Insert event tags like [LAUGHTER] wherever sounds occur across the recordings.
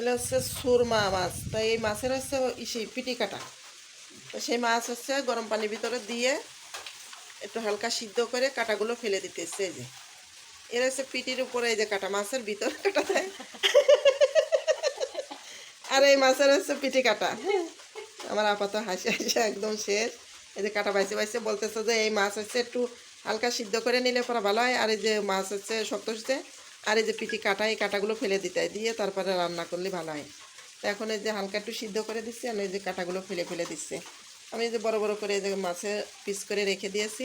এটা হচ্ছে সুরমা মাছ। তাই এই মাছের হচ্ছে ইসি পিটি কাটা তো সেই মাছ হচ্ছে গরম পানির ভিতরে দিয়ে একটু হালকা সিদ্ধ করে কাটাগুলো ফেলে দিতেছে এই যে। এর হচ্ছে পিটির উপরে এই যে কাটা মাছের ভিতরে কাটা দেয়। আর এই মাছের হচ্ছে পিটি কাটা আমার আপাতত হাসি হাসি একদম শেষ। এই যে কাটা বাইসে বাইসে বলতেছে যে এই মাছ হচ্ছে একটু হালকা সিদ্ধ করে নিলে পরে ভালো হয়। আর এই যে মাছ হচ্ছে শক্ত হচ্ছে আর এই যে পিটি কাটা, এই কাটাগুলো ফেলে দিতে দিয়ে তারপরে রান্না করলে ভালো হয়। তো এখন এই যে হালকা একটু সিদ্ধ করে দিচ্ছি, আর এই যে কাটাগুলো ফেলে ফেলে দিচ্ছে। আমি এই যে বড় বড় করে এই যে মাছে পিস করে রেখে দিয়েছি।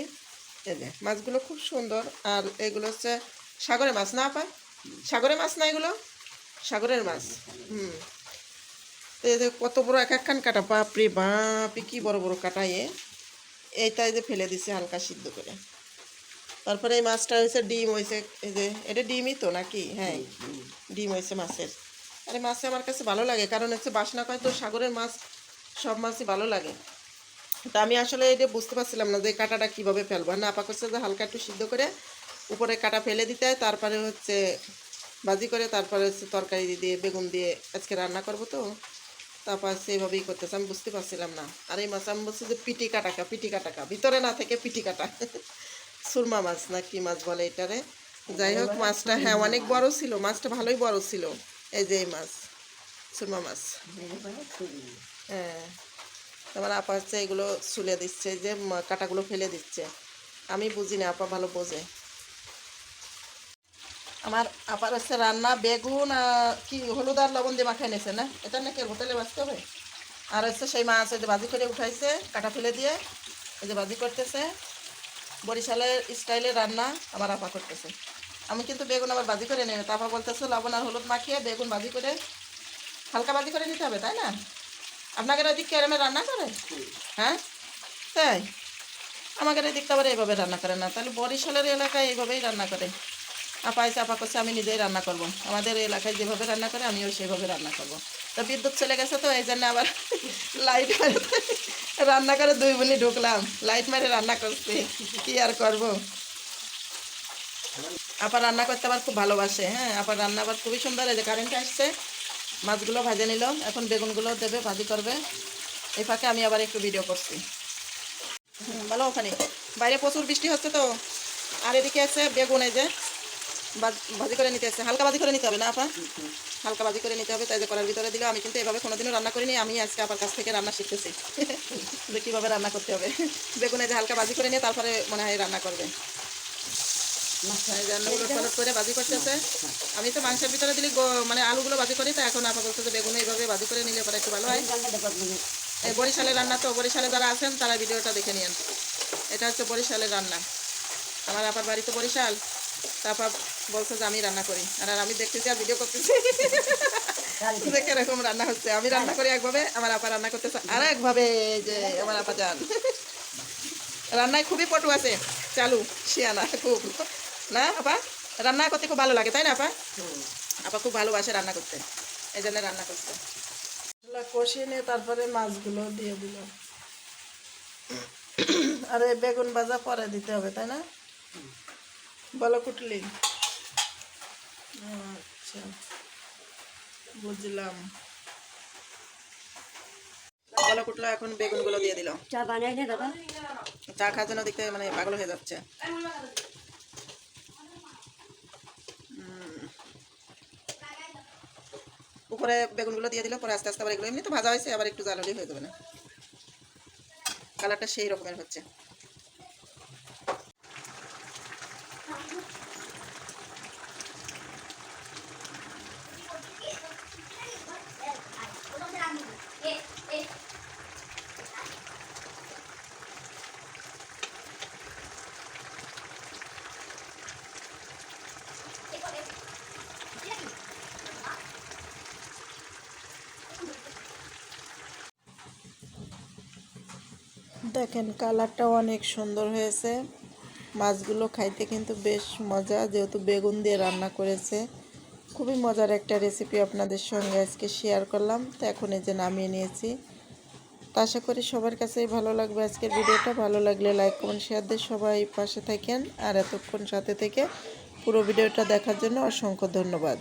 এই যে মাছগুলো খুব সুন্দর, আর এগুলো হচ্ছে সাগরের মাছ না পায় সাগরের মাছ না এগুলো? সাগরের মাছ, হুম। তো এই যে কত বড় এক একখান কাটা, বাপরে বাপরে, কি বড় বড় কাটায়ে এইটাই যে ফেলে দিছে হালকা সিদ্ধ করে। তারপরে এই মাছটা হয়েছে ডিম হয়েছে, এই যে, এটা ডিমই তো নাকি? হ্যাঁ ডিম হয়েছে মাছের। আরে মাছে আমার কাছে ভালো লাগে, কারণ হচ্ছে বাসনা কয় তো সাগরের মাছ, সব মাছই ভালো লাগে। তা আমি আসলে এটা বুঝতে পারছিলাম না যে কাঁটাটা কীভাবে ফেলব। না, আপা করছে যে হালকা একটু সিদ্ধ করে উপরে কাটা ফেলে দিতে হয়, তারপরে হচ্ছে ভাজি করে, তারপরে হচ্ছে তরকারি দিয়ে, বেগুন দিয়ে আজকে রান্না করব তো। তারপর সেইভাবেই করতেছে, আমি বুঝতে পারছিলাম না। আর এই মাছ, আমি বলছি যে পিটি কাটাকা পিটি কাটাকা ভিতরে না থেকে পিটি কাটা সুরমা মাছ না কি মাছ বলে এটারে? যাই হোক, মাছটা হ্যাঁ অনেক বড় ছিল, মাছটা ভালোই বড় ছিল। এই যে এই মাছ, সুরমা মাছ। হ্যাঁ আমার আপা হচ্ছে এগুলো ছুলে দিচ্ছে যে কাঁটাগুলো ফেলে দিচ্ছে। আমি বুঝি না, আপা ভালো বোঝে। আমার আপার হচ্ছে রান্না বেগুন কি, হলুদ আর লবণ দিয়ে মাখাই নিয়েছে না? এটা নাকি হোটেলে বাঁচতে হবে? আর হচ্ছে সেই মাছ এই যে ভাজি করে উঠাইছে, কাটা ফেলে দিয়ে, এই যে ভাজি করতেছে। বরিশালের স্টাইলের রান্না আমার আপা করতেছে। আমি কিন্তু বেগুন আবার বাজি করে নেবে তারপর বলতেছে, লবণ আর হলুদ মাখিয়ে বেগুন বাজি করে, হালকা বাজি করে নিতে হবে, তাই না? আপনাদের ওইদিক কেরমে রান্না করে? হ্যাঁ? তাই? আমাদের এদিকটা আবার এইভাবে রান্না করে না। তাহলে বরিশালের এলাকায় এইভাবেই রান্না করে। আপা এসে আপা করছে, আমি নিজেই রান্না করব। আমাদের এলাকায় যেভাবে রান্না করে, আমিও সেভাবে রান্না করব। তো বিদ্যুৎ চলে গেছে তো এই জন্য আবার [LAUGHS] লাইট রান্না করে দুই বোনই ঢুকলাম। লাইট মারে রান্না করছি। কি আর করব? আপা রান্না করতে আবার খুব ভালোবাসে হ্যাঁ? আপার রান্না আবার খুবই সুন্দর, এই যে কারেন্ট আসছে, মাছগুলো ভাজে নিল। এখন বেগুনগুলো দেবে, ভাজি করবে। এই ফাঁকে আমি আবার একটু ভিডিও করছি। ভালো ওখানে। বাইরে প্রচুর বৃষ্টি হচ্ছে তো। আর এদিকে আছে বেগুন, এই যে ভাজ- ভাজি করে নিতে আছে হালকা ভাজি করে নিতে হবে না আপা? হালকা ভাজি করে নিতে হবে তাই যে করার ভিতরে দিলে আমি কিন্তু এভাবে কোনোদিনও রান্না করিনি আমি আজকে আপার কাছ থেকে রান্না শিখতেছি। [LAUGHS] যে কীভাবে রান্না করতে হবে। [LAUGHS] বেগুনে যে হালকা ভাজি করে নিয়ে তারপরে মনে হয় রান্না করবে। করে ভাজি করতেছে আমি তো মাংসের ভিতরে দিলে মানে আলুগুলো ভাজি করি তো এখন আপা বলছে যে বেগুন এইভাবে ভাজি করে নিলে পরে একটু ভালো হয়। এই বরিশালের রান্না তো বরিশালে যারা আছেন তারা ভিডিওটা দেখে নিন এটা হচ্ছে বরিশালের রান্না। আমার আপার বাড়ি তো বরিশাল। তারপর বলছে যে আমি রান্না করি। আর আমি দেখতেছি আর ভিডিও করতেছি। যে [LAUGHS] কীরকম রান্না হচ্ছে। আমি রান্না করি একভাবে আমার আপা রান্না করতেছে আর একভাবে এই যে আমার আপা যান। রান্নায় খুবই পটু আছে। চালু শিয়ানা খুব। না আপা? রান্না করতে খুব ভালো লাগে তাই না আপা? আপা খুব ভালোবাসে রান্না করতে। এই জন্য রান্না করতে কষিয়ে নিয়ে তারপরে মাছগুলো দিয়ে দিল। আর এই বেগুন ভাজা পরে দিতে হবে তাই না? বলো কুটলি। আচ্ছা বুঝলাম। কুটলো এখন বেগুনগুলো দিয়ে দিল। চা বানাই দে দাদা। চা খাওয়ার জন্য দেখতে মানে পাগল হয়ে যাচ্ছে। উপরে বেগুনগুলো দিয়ে দিল পরে আস্তে আস্তে আবার এগুলো এমনি তো ভাজা হয়েছে আবার একটু হলেই হয়ে যাবে না। কালারটা সেই রকমের হচ্ছে। দেখেন কালারটা অনেক সুন্দর হয়েছে। মাছগুলো খাইতে কিন্তু বেশ মজা, যেহেতু বেগুন দিয়ে রান্না করেছে। খুবই মজার একটা রেসিপি আপনাদের সঙ্গে আজকে শেয়ার করলাম। তো এখন এই যে নামিয়ে নিয়েছি। তো আশা করি সবার কাছেই ভালো লাগবে আজকের ভিডিওটা। ভালো লাগলে লাইক কমেন্ট শেয়ার দিয়ে সবাই পাশে থাকেন। আর এতক্ষণ সাথে থেকে পুরো ভিডিওটা দেখার জন্য অসংখ্য ধন্যবাদ।